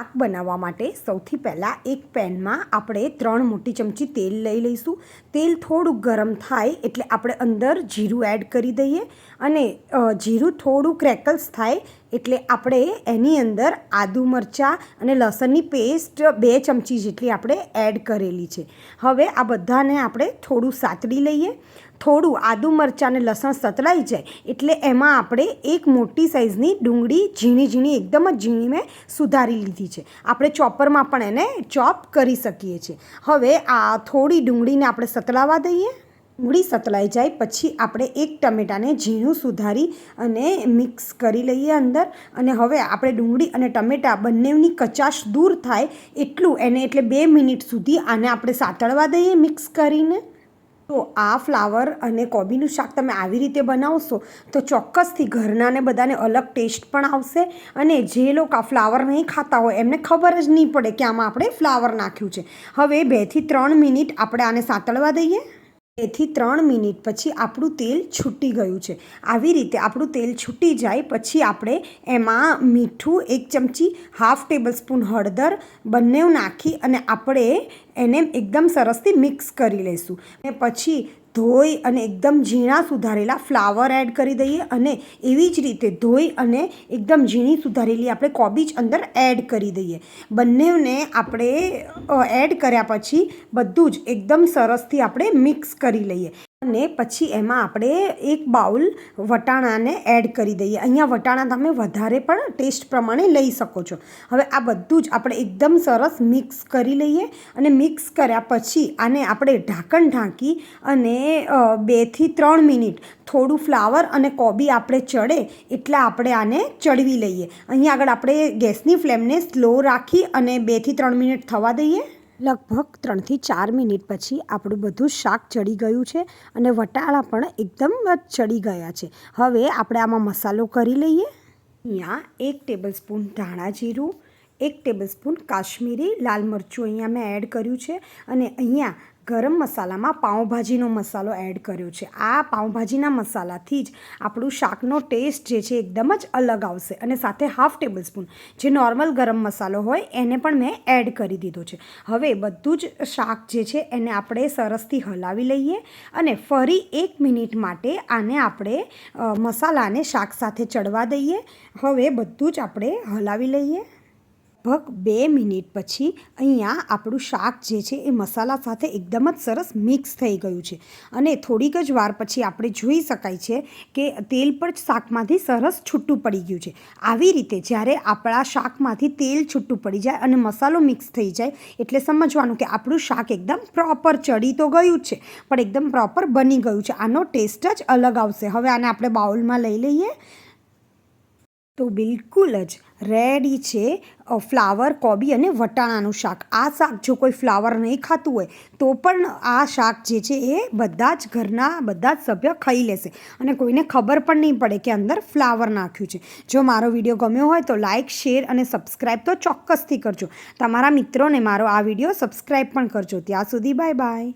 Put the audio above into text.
શાક બનાવવા માટે સૌથી પહેલાં એક પેનમાં આપણે ત્રણ મોટી ચમચી તેલ લઈ લઈશું. તેલ થોડું ગરમ થાય એટલે આપણે અંદર જીરું એડ કરી દઈએ અને જીરું થોડું ક્રેકલ્સ થાય એટલે આપણે એની અંદર આદુ મરચાં અને લસણની પેસ્ટ બે ચમચી જેટલી આપણે એડ કરેલી છે. હવે આ બધાને આપણે થોડું સાતડી લઈએ. થોડું આદુ મરચાં અને લસણ સતળાઈ જાય એટલે એમાં આપણે એક મોટી સાઇઝની ડુંગળી ઝીણી ઝીણી એકદમ જ ઝીણી મેં સુધારી લીધી છે. આપણે ચોપરમાં પણ એને ચોપ કરી શકીએ છીએ. હવે આ થોડી ડુંગળીને આપણે સતળાવા દઈએ. ડુંગળી સતલાઈ જાય, પછી આપણે એક ટમેટાને ઝીણું સુધારી અને મિક્સ કરી લઈએ અંદર. અને હવે આપણે ડુંગળી અને ટમેટા બંનેની કચાશ દૂર થાય એટલું, એને એટલે બે મિનિટ સુધી આને આપણે સાતળવા દઈએ મિક્સ કરીને. તો આ ફ્લાવર અને કોબીનું શાક તમે આવી રીતે બનાવશો તો ચોક્કસથી ઘરનાને બધાને અલગ ટેસ્ટ પણ આવશે. અને જે લોકો ફ્લાવર નહીં ખાતા હોય, એમને ખબર જ નહીં પડે કે આમાં આપણે ફ્લાવર નાખ્યું છે. હવે બેથી ત્રણ મિનિટ આપણે આને સાતળવા દઈએ. બેથી ત્રણ મિનિટ પછી આપણું તેલ છૂટી ગયું છે. આવી રીતે આપણું તેલ છૂટી જાય પછી આપણે એમાં મીઠું એક ચમચી હાફ ટેબલ સ્પૂન હળદર બંને નાખી અને આપણે એને એકદમ સરસથી મિક્સ કરી લઈશું અને પછી ધોઈ અને એકદમ ઝીણા સુધારેલા ફ્લાવર એડ કરી દઈએ અને એવી જ રીતે ધોઈ અને એકદમ ઝીણી સુધારેલી આપણે કોબીજ અંદર એડ કરી દઈએ. બંનેને આપણે એડ કર્યા પછી બધું જ એકદમ સરસથી આપણે મિક્સ કરી લઈએ. અને પછી એમાં આપણે એક બાઉલ વટાણાને એડ કરી દઈએ. અહીંયા વટાણા તમે વધારે પણ ટેસ્ટ પ્રમાણે લઈ શકો છો. હવે આ બધું જ આપણે એકદમ સરસ મિક્સ કરી લઈએ અને મિક્સ કર્યા પછી આને આપણે ઢાંકણ ઢાંકી અને બેથી ત્રણ મિનિટ થોડું ફ્લાવર અને કોબી આપણે ચડે એટલે આપણે આને ચડવી લઈએ. અહીંયા આગળ આપણે ગેસની ફ્લેમને સ્લો રાખી અને બેથી ત્રણ મિનિટ થવા દઈએ. લગભગ ત્રણથી ચાર મિનિટ પછી આપણું બધું શાક ચડી ગયું છે અને વટાણા પણ એકદમ ચડી ગયા છે. હવે આપણે આમાં મસાલો કરી લઈએ. અહીંયા એક ટેબલ સ્પૂન ધાણા જીરું, એક ટેબલ સ્પૂન કાશ્મીરી, લાલ મરચું અહીંયા મેં એડ કર્યું છે અને અહીંયા ગરમ મસાલામાં પાઉંભાજીનો મસાલો એડ કર્યો છે. આ પાઉંભાજીના મસાલાથી જ આપણું શાકનો ટેસ્ટ જે છે એકદમ જ અલગ આવશે અને સાથે હાફ ટેબલ સ્પૂન જે નોર્મલ ગરમ મસાલો હોય એને પણ મેં એડ કરી દીધો છે. હવે બધું જ શાક જે છે એને આપણે સરસથી હલાવી લઈએ અને ફરી એક મિનિટ માટે આને આપણે મસાલાને શાક સાથે ચડવા દઈએ. હવે બધું જ આપણે હલાવી લઈએ. લગભગ બે મિનિટ પછી અહીંયા આપણું શાક જે છે એ મસાલા સાથે એકદમ જ સરસ મિક્સ થઈ ગયું છે. અને થોડીક જ વાર પછી આપણે જોઈ શકાય છે કે તેલ પણ શાકમાંથી સરસ છૂટું પડી ગયું છે. આવી રીતે જ્યારે આપણા શાકમાંથી તેલ છૂટું પડી જાય અને મસાલો મિક્સ થઈ જાય એટલે સમજવાનું કે આપણું શાક એકદમ પ્રોપર ચડી તો ગયું છે, પણ એકદમ પ્રોપર બની ગયું છે. આનો ટેસ્ટ જ અલગ આવશે. હવે આને આપણે બાઉલમાં લઈ લઈએ. તો બિલકુલ જ રેડી છે ફ્લાવર કોબી અને વટાણાનું શાક. આ શાક જો કોઈ ફ્લાવર નહીં ખાતું હોય, તો પણ આ શાક જે છે એ બધા જ ઘરના બધા જ સભ્ય ખાઈ લેશે. અને કોઈને ખબર પણ નહીં પડે કે અંદર ફ્લાવર નાખ્યું છે. જો મારો વીડિયો ગમ્યો હોય તો લાઇક શેર અને સબસ્ક્રાઈબ તો ચોક્કસથી કરજો. તમારા મિત્રોને મારો આ વીડિયો સબસ્ક્રાઈબ પણ કરજો. ત્યાં સુધી બાય બાય.